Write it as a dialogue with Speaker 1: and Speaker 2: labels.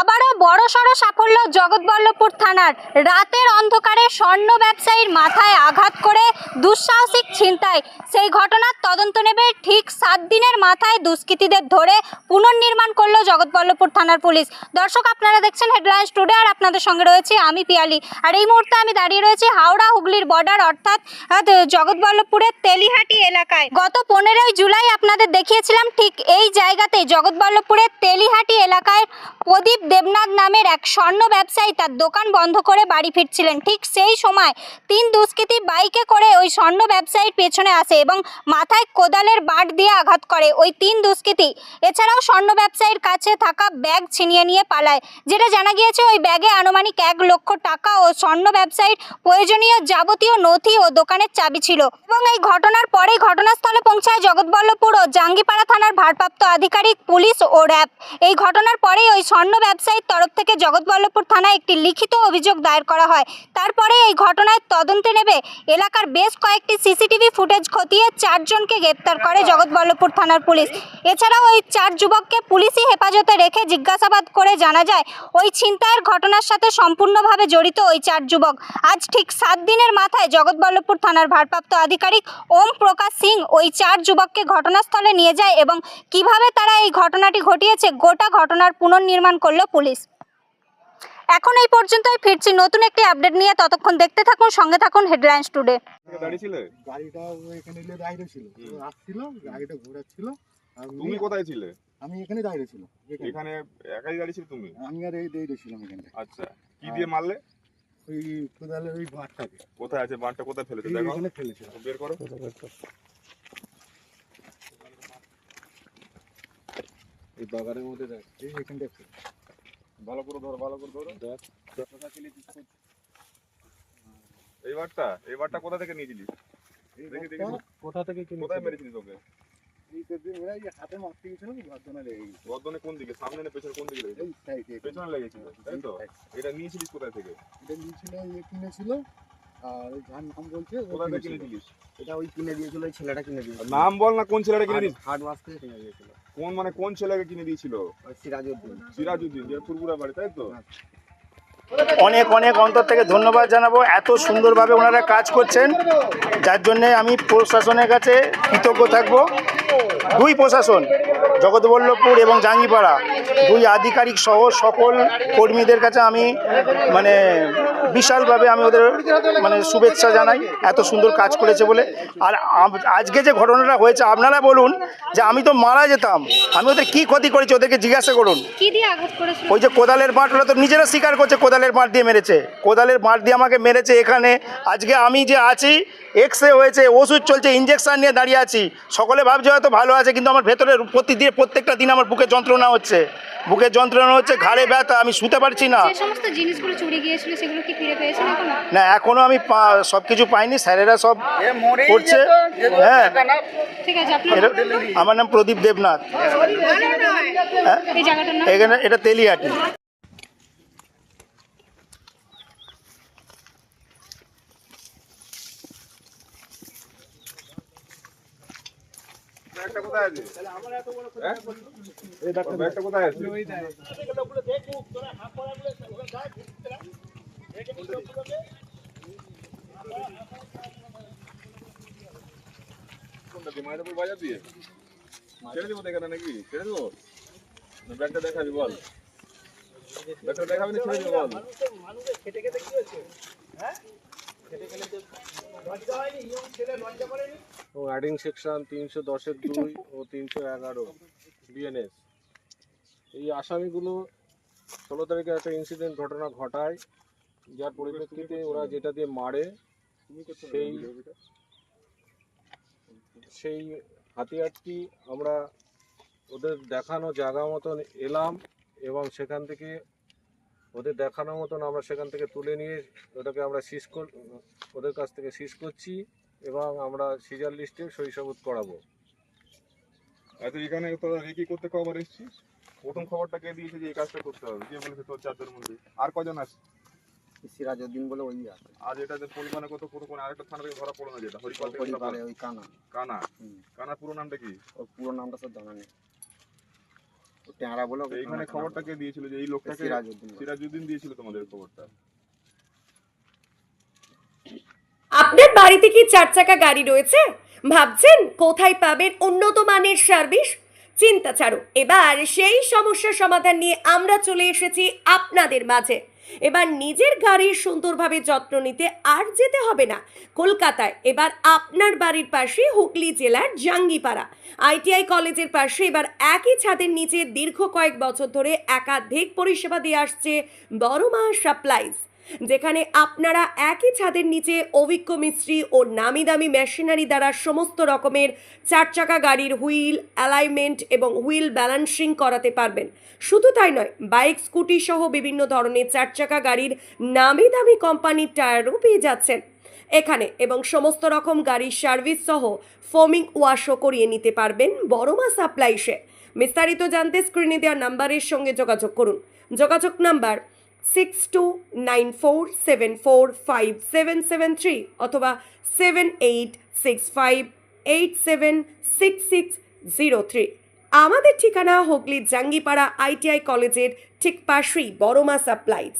Speaker 1: আবারও বড়সড় সাফল্য জগৎবল্লভপুর থানার। রাতের অন্ধকারে স্বর্ণ ব্যবসায়ীর মাথায় আঘাত করে দুঃসাহসিক ছিনতাই। সেই ঘটনার তদন্ত নেবে ঠিক সাত দিনের মাথায় দুষ্কৃতীদের ধরে পুনর্নির্মাণ করল জগৎবল্লভপুর থানার পুলিশ। দর্শক, আপনারা দেখছেন হেডলাইন্স টুডে আর আপনাদের সঙ্গে রয়েছে আমি পিয়ালি। আর এই মুহূর্তে আমি দাঁড়িয়ে রয়েছি হাওড়া হুগলির বর্ডার অর্থাৎ জগৎবল্লভপুরের তেলিহাটি এলাকায়। গত পনেরোই জুলাই আপনাদের দেখিয়েছিলাম ঠিক এই জায়গাতেই জগৎবল্লভপুরের তেলিহাটি এলাকায় প্রদীপ দেবনাথ নামের এক স্বর্ণ ব্যবসায়ী তার দোকান বন্ধ করে বাড়ি ফিরছিলেন। ঠিক সেই সময় তিন দুষ্কৃতী বাইকে করে ওই স্বর্ণ ব্যবসায়ীর পেছনে আসে এবং মাথায় কোদালের বাট দিয়ে আঘাত করে ওই তিন দুষ্কৃতী। এছাড়াও স্বর্ণ ব্যবসায়ীর কাছে থাকা ব্যাগ ছিনিয়ে নিয়ে পালায়, যেটা জানা গিয়েছে ওই ব্যাগে আনুমানিক এক লক্ষ টাকা ও স্বর্ণ ব্যবসায়ীর প্রয়োজনীয় যাবতীয় নথি ও দোকানের চাবি ছিল। এবং এই ঘটনার পরেই ঘটনাস্থলে পৌঁছায় জগৎবল্লভপুর ও জাঙ্গিপাড়া থানার ভারপ্রাপ্ত আধিকারিক, পুলিশ ও র্যাব। এই ঘটনার পরেই ওই স্বর্ণ ব্যবসায়ীর তরফ থেকে জগৎবল্লভপুর থানায় একটি লিখিত অভিযোগ দায়ের করা হয়। তারপরে এই ঘটনায় তদন্তে নেবে এলাকার বেশ কয়েকটি সিসিটিভি ফুটেজ খতিয়ে চারজনকে গ্রেপ্তার করে জগৎবল্লভপুর থানার পুলিশ। এছাড়াও ওই চার যুবককে পুলিশি হেফাজতে রেখে জিজ্ঞাসাবাদ করে জানা যায়, ওই ছিনতাইয়ের ঘটনার সাথে সম্পূর্ণভাবে জড়িত ওই চার যুবক। আজ ঠিক সাত দিনের মাথায় জগৎবল্লভপুর থানার ভারপ্রাপ্ত আধিকারিক ওম প্রকাশ সিং ওই চার যুবককে ঘটনাস্থলে নিয়ে যায় এবং কীভাবে তারা এই ঘটনাটি ঘটিয়েছে, গোটা ঘটনার পুনর্নির্মাণ করল পুলিশ। এখন এই পর্যন্তই ফিরছি নতুন একটি আপডেট নিয়ে। ততক্ষণ দেখতে থাকুন সঙ্গে থাকুন হেডলাইন্স টুডে
Speaker 2: গাড়িটা এখানে নিয়ে ছিল। আসছিল গাড়িটা ঘোরাচ্ছিল
Speaker 3: তুমি কোথায় ছিলে?
Speaker 2: আমি এখানে দাঁড়িয়ে ছিল এখানে।
Speaker 3: একাই দাঁড়িয়েছিলে তুমি?
Speaker 2: আমি আর এই দাঁড়িয়ে ছিলাম এখানে।
Speaker 3: আচ্ছা কি দিয়ে মারলে?
Speaker 2: ওই কোদালের ওই বাঁটটাকে
Speaker 3: কোথায় আছে বাঁটটা কোথায় ফেলেছে? দেখো।
Speaker 2: এখানে
Speaker 3: বের করো।
Speaker 2: এই বাগানের মধ্যে দেখ এই এখানটা।
Speaker 3: ভালো করে ধর ভালো করে ধরো। এই বারটা এই বারটা কোথা থেকে নিয়েছিলি
Speaker 2: এই
Speaker 3: দেখি, দেখি।
Speaker 2: কোথা থেকে?
Speaker 3: কোথায় মেরেছিলি তোকে
Speaker 2: এই পেছনে হাতে মারতে গেছিল গর্দনে লেগে গেছে
Speaker 3: কোন দিকে? সামনে না পেছনে কোন দিকে পেছনে লেগেছিল তাই তো? এটা নিয়েছিলিস কোথায় থেকে?
Speaker 2: এটা নিয়েছিল ইয়ে কিনেছিল। আর ওই যার নাম বলছে
Speaker 3: কোথা থেকে
Speaker 2: কিনেছিল।
Speaker 4: এটা ওই কিনে দিয়েছিল ওই ছেলেটা কিনে দিয়েছিল।
Speaker 3: নাম বল না কোন ছেলেটা কিনে দিস
Speaker 4: হাট মাস থেকে কিনে দিয়েছিল।
Speaker 3: কোন মানে কোন ছেলেকে কিনে দিয়েছিল?
Speaker 4: সিরাজউদ্দিন।
Speaker 3: সিরাজউদ্দিন যে বাড়ি তাই তো?
Speaker 5: অনেক অনেক অন্তর থেকে ধন্যবাদ জানাব। এত সুন্দরভাবে ওনারা কাজ করছেন। যার জন্য আমি প্রশাসনের কাছে কৃতজ্ঞ থাকব। দুই প্রশাসন জগৎবল্লভপুর এবং জাঙ্গিপাড়া দুই আধিকারিক সহ সকল কর্মীদের কাছে আমি মানে বিশালভাবে আমি ওদের মানে শুভেচ্ছা জানাই। এত সুন্দর কাজ করেছে বলে। আর আজকে যে ঘটনাটা হয়েছে আপনারা বলুন যে আমি তো মারা যেতাম। আমি ওদের কী ক্ষতি করেছি ওদেরকে জিজ্ঞাসা করুন। ওই যে কোদালের বাঁট ওরা তো নিজেরা স্বীকার করছে কোদালের বাঁট দিয়ে মেরেছে। কোদালের মাঠ দিয়ে আমাকে মেরেছে এখানে। আজকে আমি যে আছি এক্স রে হয়েছে ওষুধ চলছে ইঞ্জেকশন নিয়ে দাঁড়িয়ে আছি। সকলে ভাবছে হয়তো ভালো আছে কিন্তু আমার ভেতরে প্রতিদিন প্রত্যেকটা দিন আমার বুকে যন্ত্রণা হচ্ছে। বুকে যন্ত্রণা হচ্ছে ঘাড়ে ব্যথা আমি শুতে পারছি না।
Speaker 1: যে সমস্ত জিনিসগুলো চুরি গিয়েছিল সেগুলো কি ফিরে পেয়েছেন এখন?
Speaker 5: না এখনও আমি পা- সব কিছু পাইনি স্যারেরা সব করছে। হ্যাঁ।
Speaker 1: ঠিক আছে
Speaker 5: আমার নাম প্রদীপ দেবনাথ। হ্যাঁ এখানে এটা তেলিয়াটি।
Speaker 3: ব্যাগটা কোথায় আছে? হ্যাঁ? ওর ব্যাগটা কোথায় আছে? কোনটা দিয়ে? মায়ের উপর বাজার দিয়ে? ছেড়ে দেবো এখানে নাকি? ছেড়ে দেবো? না ব্যাগটা দেখাবি বল। ব্যাগটা দেখাবি না ছেড়ে দেবো বল।
Speaker 6: ও অ্যাডিং সেকশন তিনশো দশের দুই ও তিনশো এগারো বিএনএস এই আসামিগুলো ষোলো তারিখে একটা ইনসিডেন্ট ঘটনা ঘটায়, যার পরিপ্রেক্ষিতে ওরা যেটা দিয়ে মারে, সেই সেই হাতিয়ারটি আমরা ওদের দেখানো জায়গা মতন এলাম এবং সেখান থেকে ওদের দেখানো মতন আমরা সেখান থেকে তুলে নিয়ে ওটাকে আমরা কর ওদের কাছ থেকে সিজ করছি এবং আমরা সিজার লিস্টে সই সাবুত করাবো।
Speaker 3: এখানে তোরা রেকি করতে খবর এসেছিস? প্রথম খবরটা কে দিয়েছে যে এই কাজটা করতে হবে? কে বলেছে তোর চারজনের মধ্যে আর কজন আছে?
Speaker 4: সিরাজউদ্দিন বলে ওই আছে।
Speaker 3: আর এটা যে পরিমাণে কত পুরো কোন আরেকটা থানা থেকে ধরা পড়ল না যেটা? হরিপাল থেকে।
Speaker 4: ওই কানা।
Speaker 3: কানা?
Speaker 4: হুম।
Speaker 3: কানার পুরো নামটা কি?
Speaker 4: ওর পুরো নামটা সব জানা নেই। ট্যাংরা বলে
Speaker 3: এইখানে খবরটা কে দিয়েছিল যে এই লোকটাকে
Speaker 4: সিরাজউদ্দিন
Speaker 3: সিরাজউদ্দিন দিয়েছিল তোমাদের খবরটা?
Speaker 7: আপনার বাড়িতে কি চার চাকা গাড়ি রয়েছে? ভাবছেন কোথায় পাবেন উন্নত মানের সার্ভিস? চিন্তা ছাড়ো এবার সেই সমস্যার সমাধান নিয়ে আমরা চলে এসেছি আপনাদের মাঝে। এবার নিজের গাড়ির সুন্দরভাবে যত্ন নিতে আর যেতে হবে না। কলকাতায় এবার আপনার বাড়ির পাশে হুগলি জেলার জাঙ্গিপাড়া। আইটিআই কলেজের পাশে এবার একই ছাদের নিচে দীর্ঘ কয়েক বছর ধরে একাধিক পরিষেবা দিয়ে আসছে বড়মা সাপ্লাইজ। যেখানে আপনারা একই ছাদের নিচে অভিজ্ঞ মিস্ত্রি ও নামি দামি মেশিনারি দ্বারা সমস্ত রকমের চার চাকা গাড়ির হুইল অ্যালাইনমেন্ট এবং হুইল ব্যালেন্সিং করাতে পারবেন। শুধু তাই নয়, বাইক, স্কুটি সহ বিভিন্ন ধরনের চার চাকা গাড়ির নামি দামি কোম্পানির টায়ারও পেয়ে যাচ্ছেন। এখানে এবং সমস্ত রকম গাড়ির সার্ভিস সহ ফোমিং ওয়াশও করিয়ে নিতে পারবেন বড়মা সাপ্লাইসে। বিস্তারিত জানতে স্ক্রিনে দেওয়া নাম্বারের সঙ্গে যোগাযোগ করুন। যোগাযোগ number six two nine four seven four five seven seven three অথবা seven eight six five eight seven six six zero three আমাদের ঠিকানা হুগলির জাঙ্গিপাড়া আইটিআই কলেজের ঠিক পাশেই বড়মা সাপ্লাইজ।